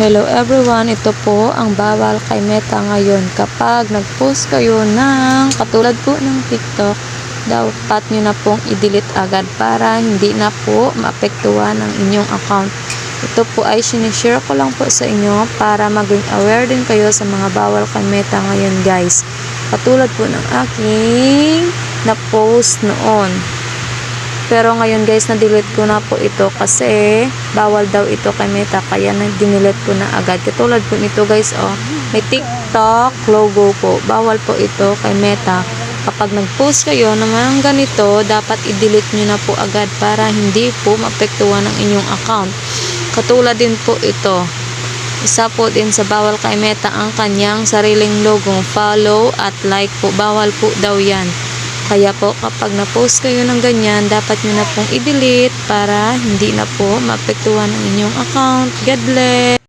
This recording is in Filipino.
Hello everyone, ito po ang bawal kay Meta ngayon. Kapag nag-post kayo ng katulad po ng TikTok, dapat nyo na pong i-delete agad para hindi na po maapektuhan ang inyong account. Ito po ay sinishare ko lang po sa inyo para maging aware din kayo sa mga bawal kay Meta ngayon guys. Katulad po ng aking na-post noon. Pero ngayon guys, na-delete ko na po ito kasi bawal daw ito kay Meta kaya na-delete ko na agad. Katulad po nito guys, oh, may TikTok logo po. Bawal po ito kay Meta. Kapag nag-post kayo mga ganito, dapat i-delete nyo na po agad para hindi po maapektuhan ang inyong account. Katulad din po ito. Isa po din sa bawal kay Meta ang kanyang sariling logo. Follow at like po. Bawal po daw yan. Kaya po kapag na-post kayo ng ganyan, dapat nyo na pong i-delete para hindi na po maapektuhan ang inyong account. God bless!